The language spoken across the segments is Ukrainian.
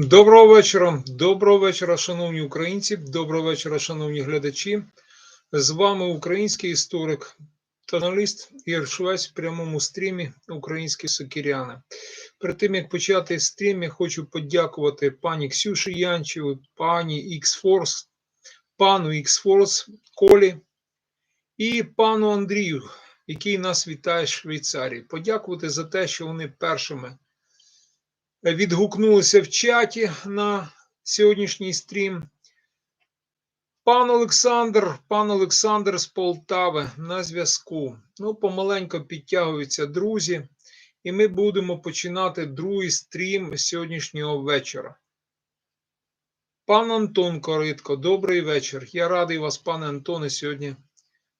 Доброго вечора, доброго вечора, шановні українці, доброго вечора, шановні глядачі. З вами український історик та журналіст Ігор Швець в прямому стрімі Українські Сокіряни. Перед тим як почати стрім, я хочу подякувати пані Ксюші Янчеву, пані X-Force, пану X-Force Колі і пану Андрію, який нас вітає з Швейцарії. Подякувати за те, що вони першими відгукнулися в чаті на сьогоднішній стрім. Пан Олександр, пан Олександр з Полтави на зв'язку. Ну, помаленько підтягуються друзі, і ми будемо починати другий стрім сьогоднішнього вечора. Пан Антон Коритко, добрий вечір. Я радий вас, пане Антоне, сьогодні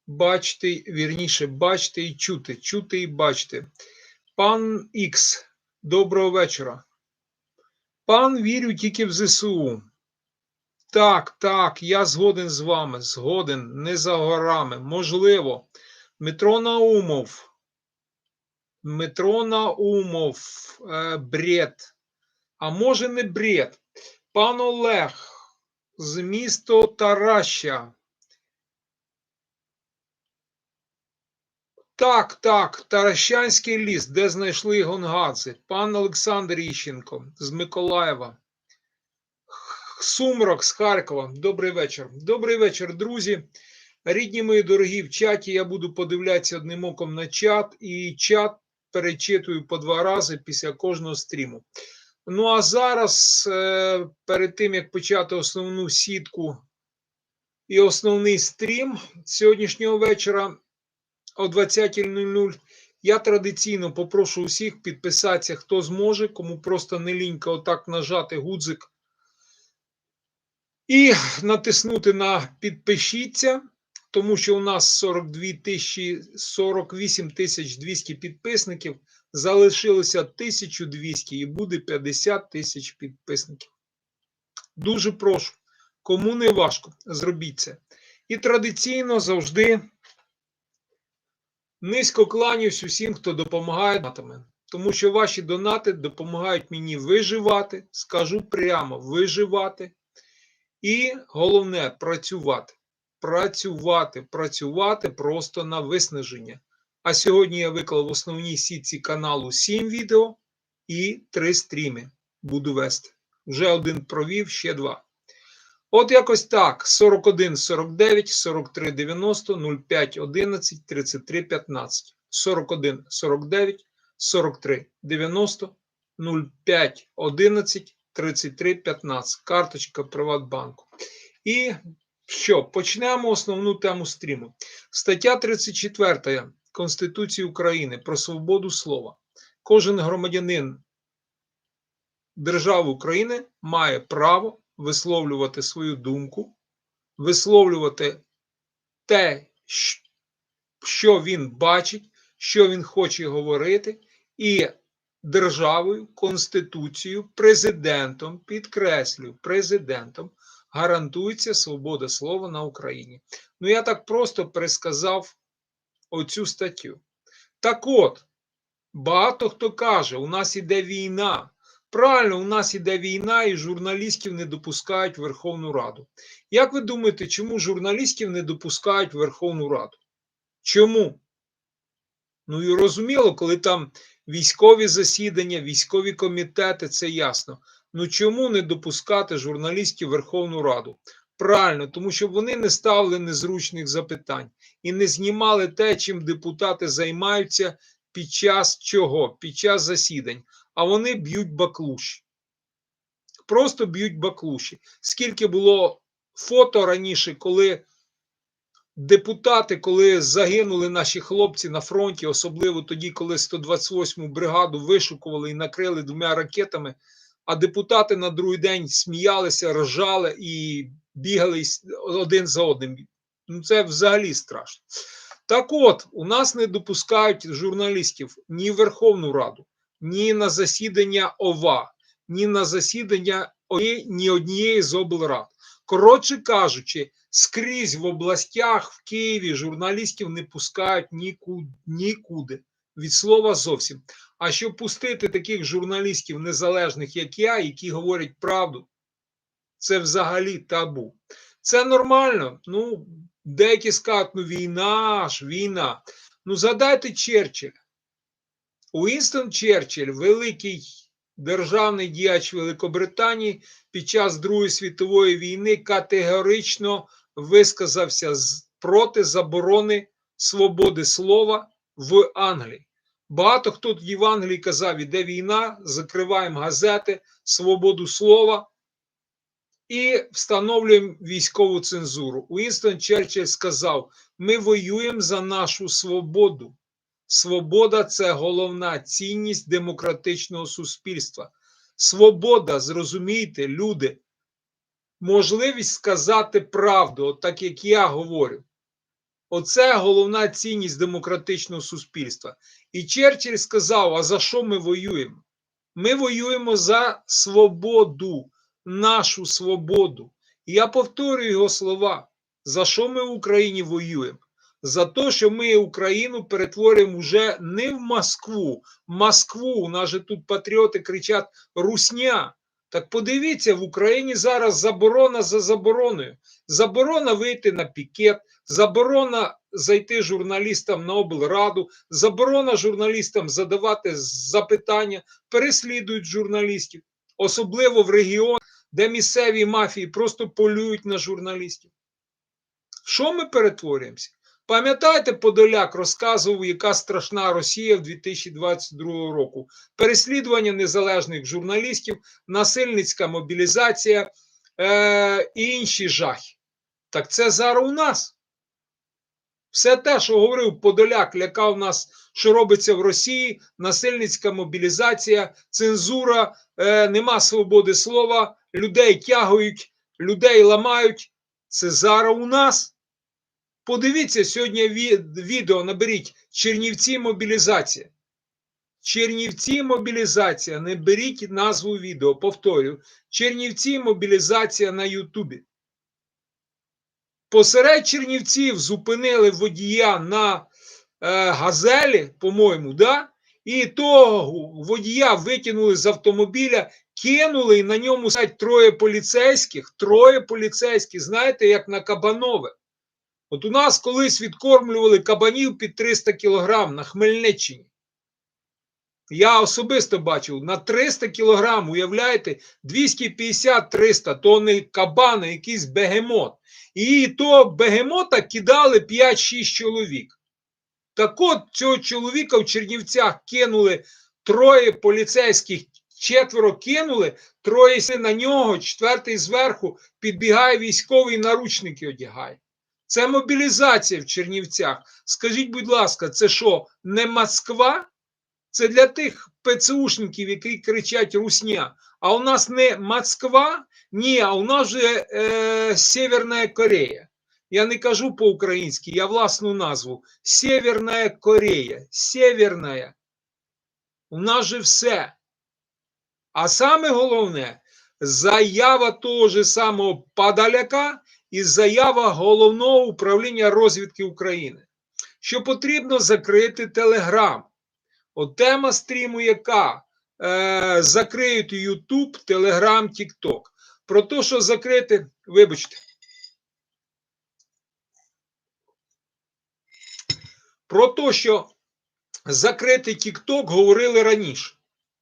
бачити, вірніше, бачити і чути, чути і бачити. Пан Ікс, доброго вечора. Пан вірю тільки в ЗСУ. Так, так, я згоден з вами, згоден, не за горами. Можливо, Дмитро Наумов. Дмитро Наумов, е, бред. А може не бред. Пан Олег з міста Тараща. Так, так, Таращанський ліс, де знайшли гонгадзи. Пан Олександр Іщенко з Миколаєва. Сумрок з Харкова. Добрий вечір. Добрий вечір, друзі. Рідні мої дорогі в чаті. Я буду подивлятися одним оком на чат, і чат перечитую по два рази після кожного стріму. Ну а зараз, е, перед тим як почати основну сітку і основний стрім сьогоднішнього вечора о 20.00, я традиційно попрошу усіх підписатися, хто зможе, кому просто не лінька отак нажати гудзик і натиснути на підпишіться, тому що у нас 42 тисячі 48 тисяч 200 підписників, залишилося 1200 і буде 50 тисяч підписників. Дуже прошу, кому не важко, зробіть це. І традиційно завжди низько кланяюсь усім, хто допомагає донатами, тому що ваші донати допомагають мені виживати, скажу прямо, виживати. І головне працювати. Працювати, працювати просто на виснаження. А сьогодні я виклав в основній сітці каналу 7 відео і 3 стріми буду вести. Вже один провів, ще два. От якось так: 41 49, 43 90, 05 11, 33 15. 41 49, 43 90, 05 11, 33 15. Карточка Приватбанку. І що? Почнемо основну тему стріму. Стаття 34 Конституції України про свободу слова. Кожен громадянин держави України має право висловлювати свою думку, висловлювати те, що він бачить, що він хоче говорити, і державою, конституцією, президентом, підкреслюю, президентом гарантується свобода слова на Україні. Ну, я так просто пересказав оцю статтю. Так от, багато хто каже, у нас іде війна. Правильно, у нас іде війна, і журналістів не допускають в Верховну Раду. Як ви думаєте, чому журналістів не допускають в Верховну Раду? Чому? Ну і розуміло, коли там військові засідання, військові комітети, це ясно. Ну чому не допускати журналістів в Верховну Раду? Правильно, тому що вони не ставили незручних запитань і не знімали те, чим депутати займаються під час чого? Під час засідань а вони б'ють баклуші. Просто б'ють баклуші. Скільки було фото раніше, коли депутати, коли загинули наші хлопці на фронті, особливо тоді, коли 128-му бригаду вишукували і накрили двома ракетами, а депутати на другий день сміялися, ржали і бігали один за одним. Ну, це взагалі страшно. Так от, у нас не допускають журналістів ні в Верховну Раду ні на засідання ОВА, ні на засідання ні однієї з облрад. Коротше кажучи, скрізь в областях в Києві журналістів не пускають нікуди. від слова зовсім. А щоб пустити таких журналістів незалежних, як я, які говорять правду, це взагалі табу. Це нормально. Ну, деякі скажуть, ну війна ж, війна. Ну, згадайте Черчилля. Уінстон Черчилль, великий державний діяч Великобританії, під час Другої світової війни категорично висказався проти заборони свободи слова в Англії. Багато хто тоді в Англії казав, іде війна, закриваємо газети, свободу слова і встановлюємо військову цензуру. Уінстон Черчилль сказав: ми воюємо за нашу свободу. Свобода це головна цінність демократичного суспільства. Свобода, зрозумійте, люди, можливість сказати правду, так як я говорю. Оце головна цінність демократичного суспільства. І Черчилль сказав: а за що ми воюємо? Ми воюємо за свободу, нашу свободу. І я повторюю його слова: за що ми в Україні воюємо? За те, що ми Україну перетворюємо вже не в Москву. Москву, у нас же тут патріоти кричать Русня. Так подивіться, в Україні зараз заборона за забороною. Заборона вийти на пікет, заборона зайти журналістам на облраду, заборона журналістам задавати запитання, переслідують журналістів, особливо в регіонах, де місцеві мафії просто полюють на журналістів. Що ми перетворюємося? Пам'ятаєте, Подоляк розказував, яка страшна Росія в 2022 року. Переслідування незалежних журналістів, насильницька мобілізація е- і інші жахи. Так це зараз у нас. Все те, що говорив Подоляк, лякав нас, що робиться в Росії, насильницька мобілізація, цензура, е, нема свободи слова, людей тягують, людей ламають. Це зараз у нас. Подивіться сьогодні відео, наберіть Чернівці мобілізація. Чернівці мобілізація. Не беріть назву відео, повторю. Чернівці мобілізація на Ютубі. Посеред Чернівців зупинили водія на е, газелі, по-моєму, да? і того водія викинули з автомобіля, кинули і на ньому сидять троє поліцейських. Троє поліцейських, знаєте, як на Кабанове. От у нас колись відкормлювали кабанів під 300 кілограм на Хмельниччині. Я особисто бачив на 300 кілограм, уявляєте, 250-300 то не кабан, а якийсь бегемот. І то бегемота кидали 5-6 чоловік. Так от цього чоловіка в Чернівцях кинули троє поліцейських, четверо кинули, троє на нього, четвертий зверху підбігає військовий наручники одягає. Це мобілізація в Чернівцях. Скажіть, будь ласка, це що, не Москва? Це для тих ПЦУшників, які кричать Русня. А у нас не Москва, ні, а у нас же е, Северна Корея. Я не кажу по-українськи, я власну назву. Северна Корея. Северна. У нас же все. А саме головне, заява того же самого Падаляка і заява головного управління розвідки України, що потрібно закрити Телеграм. От тема стріму, яка е, закриють YouTube, Telegram, TikTok. Про те, що закрити, вибачте. Про те, що закрити TikTok говорили раніше.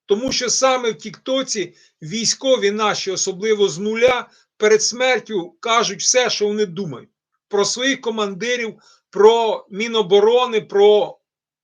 Тому що саме в Тіктоці військові наші, особливо з нуля, перед смертю кажуть все, що вони думають про своїх командирів, про Міноборони, про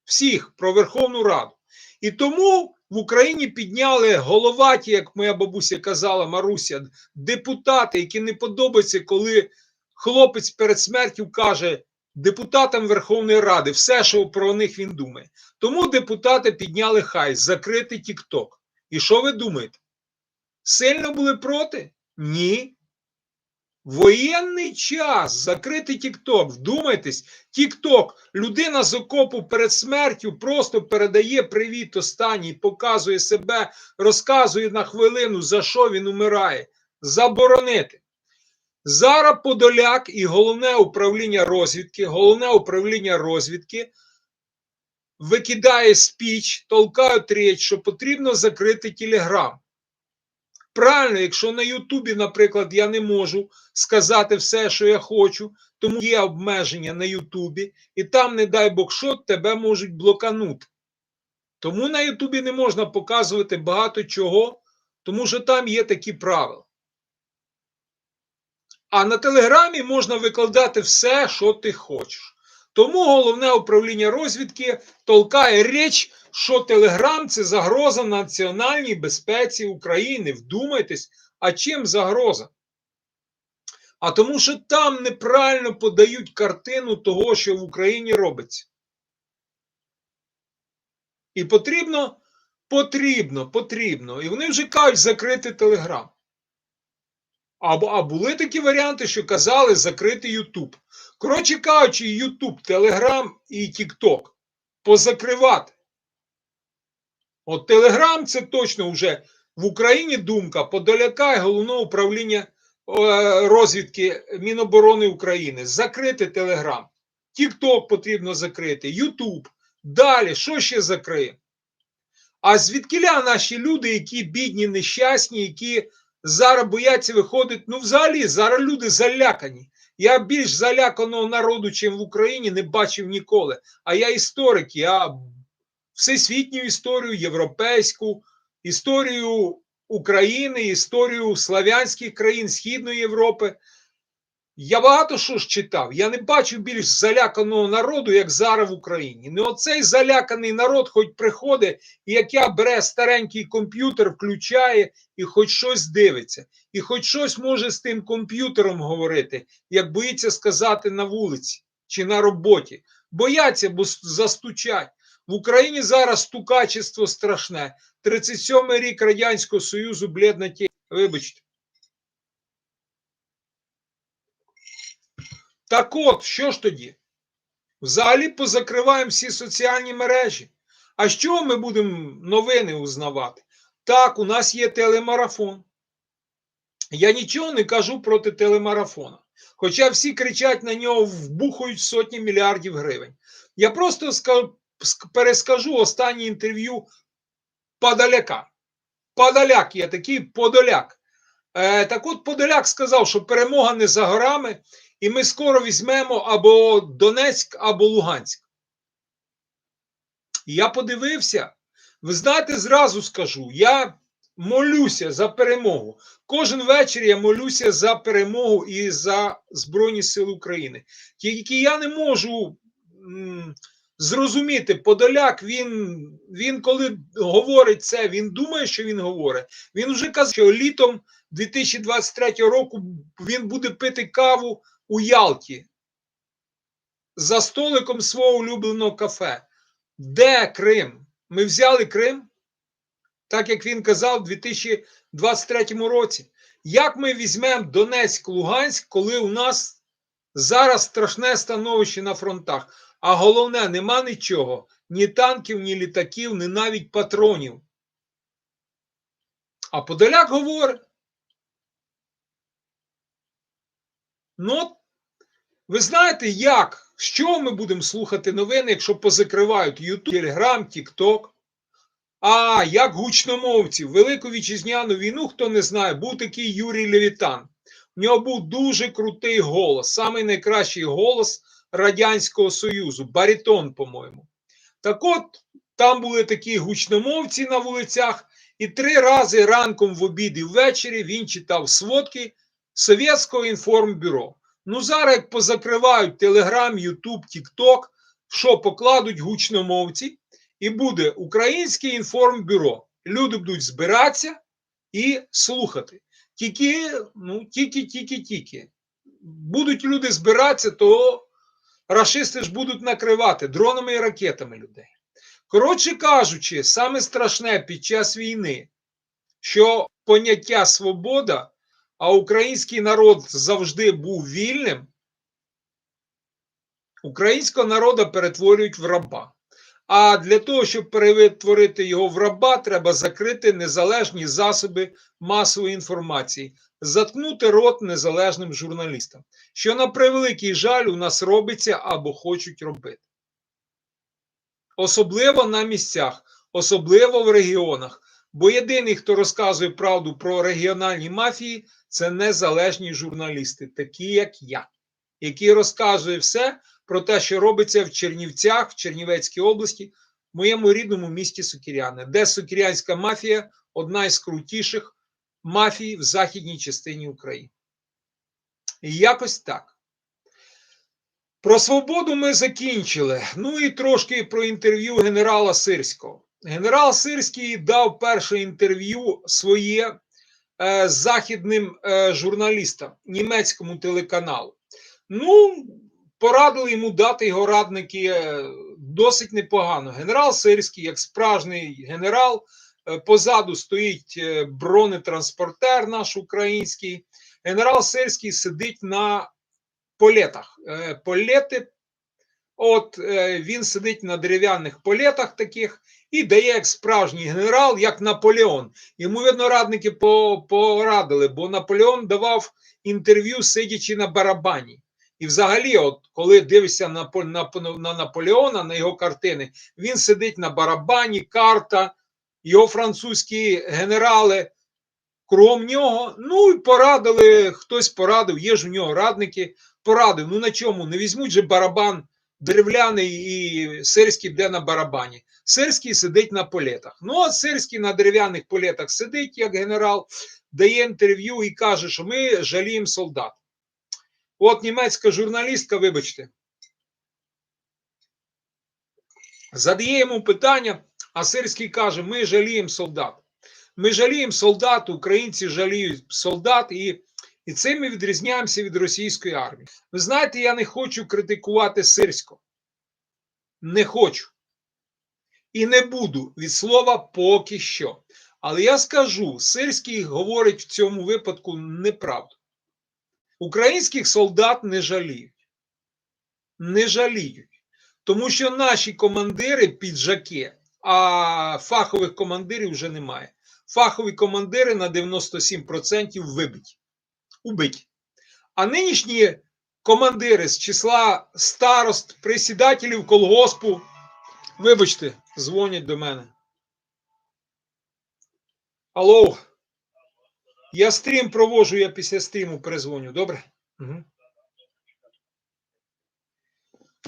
всіх, про Верховну Раду. І тому в Україні підняли головаті, як моя бабуся казала, Маруся, депутати, які не подобаються, коли хлопець перед смертю каже депутатам Верховної Ради все, що про них він думає. Тому депутати підняли хай закрити Тікток. І що ви думаєте? Сильно були проти? Ні. Воєнний час закрити Тікток. Вдумайтесь, Тікток, людина з окопу перед смертю просто передає привіт останній, показує себе, розказує на хвилину, за що він умирає. Заборонити. Зараз Подоляк і головне управління розвідки, головне управління розвідки викидає спіч, толкають річ, що потрібно закрити Телеграм. Правильно, якщо на Ютубі, наприклад, я не можу сказати все, що я хочу, тому є обмеження на Ютубі, і там, не дай Бог, що тебе можуть блоканути. Тому на Ютубі не можна показувати багато чого, тому що там є такі правила. А на Телеграмі можна викладати все, що ти хочеш. Тому головне управління розвідки толкає річ, що Телеграм це загроза національній безпеці України. Вдумайтесь, а чим загроза? А тому, що там неправильно подають картину того, що в Україні робиться. І потрібно, потрібно, потрібно. І вони вже кажуть закрити Телеграм. А, а були такі варіанти, що казали закрити Ютуб. Коротше кажучи, Ютуб, Телеграм і Тікток позакривати. От Телеграм це точно вже в Україні думка Подоляка і головного управління розвідки Міноборони України. Закрити Телеграм. Тікток потрібно закрити, Ютуб. Далі, що ще закриємо? А звідкиля наші люди, які бідні, нещасні, які зараз бояться виходити, ну взагалі зараз люди залякані. Я більш заляканого народу, чим в Україні, не бачив ніколи. А я історик, я всесвітню історію, європейську, історію України, історію славянських країн Східної Європи. Я багато що ж читав. Я не бачу більш заляканого народу, як зараз в Україні. Не оцей заляканий народ, хоч приходить, і як я бере старенький комп'ютер, включає і хоч щось дивиться, і хоч щось може з тим комп'ютером говорити, як боїться сказати на вулиці чи на роботі. Бояться, бо застучать. В Україні зараз стукачество страшне. 37-й рік Радянського Союзу бледна ті. Вибачте. Так от, що ж тоді? Взагалі позакриваємо всі соціальні мережі. А чого ми будемо новини узнавати? Так, у нас є телемарафон. Я нічого не кажу проти телемарафона. Хоча всі кричать на нього, вбухають сотні мільярдів гривень. Я просто перескажу останнє інтерв'ю Подоляка. Подоляк є такий Подоляк. Е, Так от Подоляк сказав, що перемога не за горами, і ми скоро візьмемо або Донецьк, або Луганськ. Я подивився, ви знаєте, зразу скажу, я молюся за перемогу. Кожен вечір я молюся за перемогу і за Збройні Сили України. Тільки я не можу зрозуміти, Подоляк, він, він коли говорить це, він думає, що він говорить. Він вже казав, що літом 2023 року він буде пити каву у Ялті за столиком свого улюбленого кафе. Де Крим? Ми взяли Крим, так як він казав у 2023 році. Як ми візьмемо Донецьк, Луганськ, коли у нас зараз страшне становище на фронтах? А головне, нема нічого: ні танків, ні літаків, ні навіть патронів. А Подоляк говорить. Ну, ви знаєте, як? Чого ми будемо слухати новини, якщо позакривають YouTube, Telegram, TikTok? А як гучномовці, Велику вітчизняну війну, хто не знає, був такий Юрій Левітан. У нього був дуже крутий голос, самий найкращий голос Радянського Союзу, барітон, по-моєму. Так от, там були такі гучномовці на вулицях, і три рази ранком в обід і ввечері він читав сводки Совєтського інформбюро. Ну, зараз як позакривають Телеграм, Ютуб, Тікток, що покладуть гучномовці, і буде Українське інформбюро. Люди будуть збиратися і слухати. Тільки, ну, тільки, тільки, тільки. Будуть люди збиратися, то рашисти ж будуть накривати дронами і ракетами людей. Коротше кажучи, саме страшне під час війни, що поняття свобода а український народ завжди був вільним, українського народу перетворюють в раба. А для того, щоб перетворити його в раба, треба закрити незалежні засоби масової інформації, заткнути рот незалежним журналістам, що на превеликий жаль у нас робиться або хочуть робити. особливо на місцях, особливо в регіонах. Бо єдиний, хто розказує правду про регіональні мафії, це незалежні журналісти, такі як я, які розказують все про те, що робиться в Чернівцях, в Чернівецькій області, в моєму рідному місті Сокіряне, де сокірянська мафія одна із крутіших мафій в західній частині України. І якось так. Про свободу ми закінчили. Ну і трошки про інтерв'ю генерала Сирського. Генерал Сирський дав перше інтерв'ю своє західним е, журналістам, німецькому телеканалу. Ну, порадили йому дати його радники е, досить непогано. Генерал Сирський, як справжній генерал, е, позаду стоїть е, бронетранспортер наш український. Генерал Сирський сидить на полетах. Е, Полети, от е, він сидить на дерев'яних полетах таких і дає як справжній генерал, як Наполеон. Йому, видно, радники порадили, бо Наполеон давав інтерв'ю, сидячи на барабані. І взагалі, от коли дивишся на, на, на Наполеона, на його картини, він сидить на барабані, карта, його французькі генерали кругом нього. Ну і порадили, хтось порадив, є ж у нього радники, порадив. Ну на чому? Не візьмуть же барабан дерев'яний і сирський де на барабані. Сирський сидить на полетах. Ну, от Сирський на дерев'яних полетах сидить, як генерал, дає інтерв'ю і каже, що ми жаліємо солдат. От німецька журналістка, вибачте, задає йому питання, а Сирський каже: ми жаліємо солдат. Ми жаліємо солдат, українці жаліють солдат, і, і цим ми відрізняємося від російської армії. Ви знаєте, я не хочу критикувати Сирського. Не хочу. І не буду від слова поки що. Але я скажу: Сирський говорить в цьому випадку неправду. Українських солдат не жаліють. Не жаліють. Тому що наші командири піджаки, а фахових командирів вже немає. Фахові командири на 97% вибиті, убиті. А нинішні командири з числа старост, присідателів колгоспу, вибачте, дзвонять до мене. Алло, я стрім провожу, я після стріму перезвоню, добре? Угу.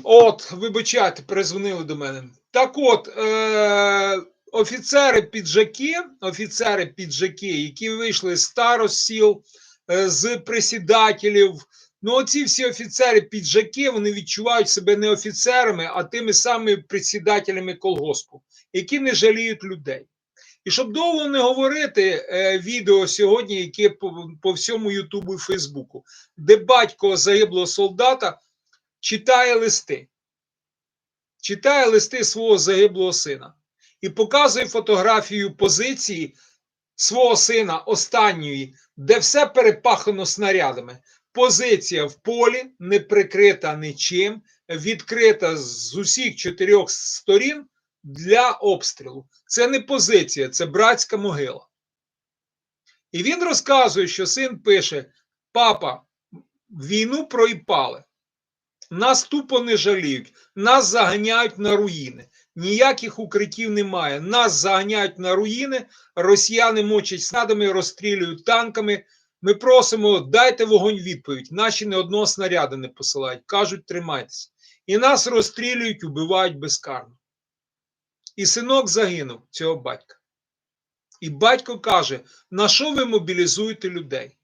От, вибачайте, перезвонили до мене. Так от, е- офіцери піджаки, офіцери піджаки, які вийшли з старост сіл, е, з присідателів. Ну, оці всі офіцери піджаки, вони відчувають себе не офіцерами, а тими самими присідателями колгоспу, які не жаліють людей. І щоб довго не говорити, е, відео сьогодні, яке по, по всьому Ютубу і Фейсбуку, де батько загиблого солдата читає листи, читає листи свого загиблого сина і показує фотографію позиції свого сина останньої, де все перепахано снарядами. Позиція в полі не прикрита нічим, відкрита з усіх чотирьох сторін для обстрілу. Це не позиція, це братська могила. І він розказує, що син пише: Папа, війну проїпали. Нас тупо не жаліють, нас заганяють на руїни. Ніяких укриттів немає. Нас заганяють на руїни, росіяни мочать снадами, розстрілюють танками. Ми просимо, дайте вогонь відповідь. Наші не одного снаряду не посилають. Кажуть, тримайтеся. І нас розстрілюють, убивають безкарно. І синок загинув цього батька. І батько каже: на що ви мобілізуєте людей?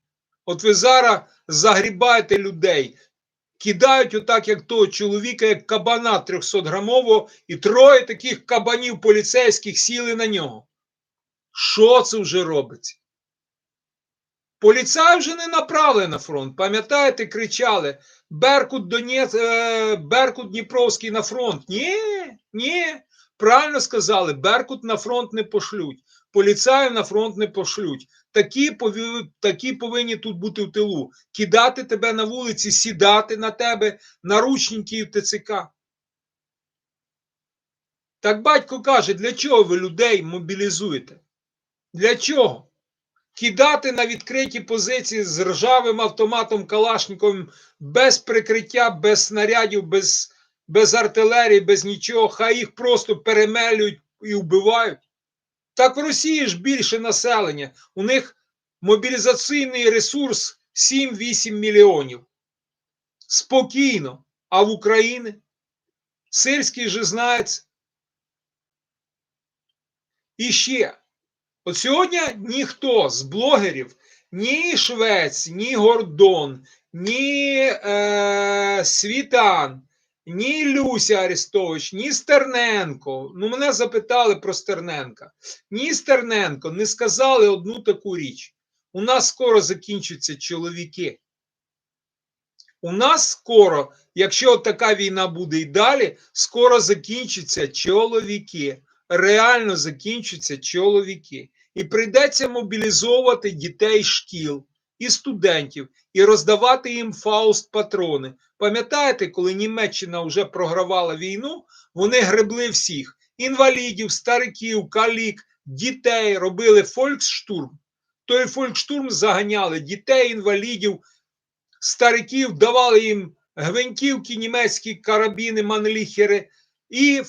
От ви зараз загрібаєте людей, кидають отак, як того чоловіка, як кабана 300 грамового, і троє таких кабанів поліцейських сіли на нього. Що це вже робиться? Поліцай вже не направили на фронт. Пам'ятаєте, кричали: Беркут Донець, е, Беркут Дніпровський на фронт. Ні, ні. Правильно сказали, Беркут на фронт не пошлють, поліцаїв на фронт не пошлють. Такі, такі повинні тут бути в тилу. Кидати тебе на вулиці, сідати на тебе, наручники ТЦК. Так батько каже, для чого ви людей мобілізуєте? Для чого? Кидати на відкриті позиції з ржавим автоматом Калашниковим без прикриття, без снарядів, без без артилерії, без нічого, хай їх просто перемелюють і вбивають. Так в Росії ж більше населення. У них мобілізаційний ресурс 7-8 мільйонів. Спокійно. А в Україні? Сирський же знається. І ще, от сьогодні ніхто з блогерів, ні Швець, ні Гордон, ні е, Світан, ні Люся Арестович, ні Стерненко. Ну, мене запитали про Стерненка. Ні Стерненко не сказали одну таку річ. У нас скоро закінчаться чоловіки. У нас скоро, якщо така війна буде і далі, скоро закінчаться чоловіки. Реально закінчаться чоловіки. І прийдеться мобілізовувати дітей шкіл і студентів і роздавати їм фауст патрони. Пам'ятаєте, коли Німеччина вже програвала війну, вони гребли всіх: інвалідів, стариків, калік, дітей, робили фольксштурм. Той фолькштурм заганяли дітей, інвалідів, стариків, давали їм гвинтівки, німецькі карабіни, манліхери і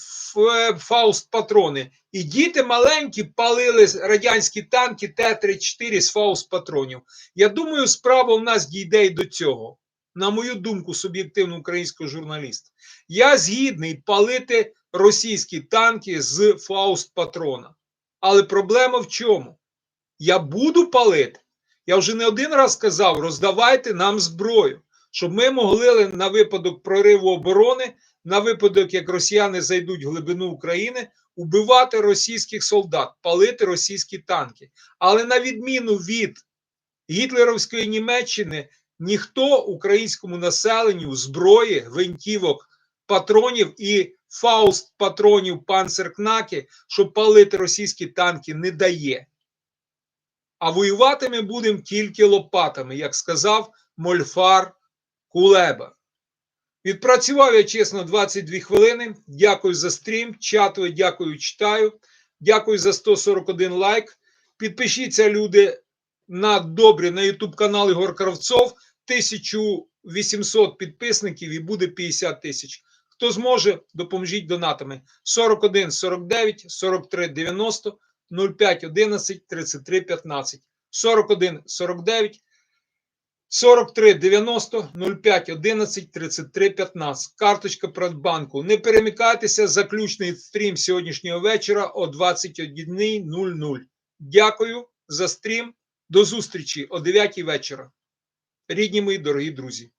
фауст патрони. І діти маленькі палили радянські танки Т-34 з фауст патронів. Я думаю, справа в нас дійде й до цього. На мою думку, суб'єктивно українського журналіста. Я згідний палити російські танки з фауст патрона. Але проблема в чому? Я буду палити. Я вже не один раз сказав: роздавайте нам зброю, щоб ми могли на випадок прориву оборони, на випадок, як росіяни зайдуть в глибину України, убивати російських солдат, палити російські танки. Але на відміну від гітлерівської Німеччини, ніхто українському населенню зброї, гвинтівок, патронів і фауст патронів панцеркнаки, щоб палити російські танки, не дає. А воювати ми будемо тільки лопатами, як сказав Мольфар Кулеба. Відпрацював я чесно 22 хвилини. Дякую за стрім. Чатую, дякую, читаю. Дякую за 141 лайк. Підпишіться, люди, на добрі на YouTube канал Ігор Кравцов. 1800 підписників і буде 50 тисяч. Хто зможе, допоможіть донатами 41 49 43 90 05 11 33 15 41 49 43 90 05 11 33 15. Карточка Прадбанку. Не перемикайтеся. Заключний стрім сьогоднішнього вечора о 21.00. Дякую за стрім. До зустрічі о 9 вечора. Рідні мої дорогі друзі.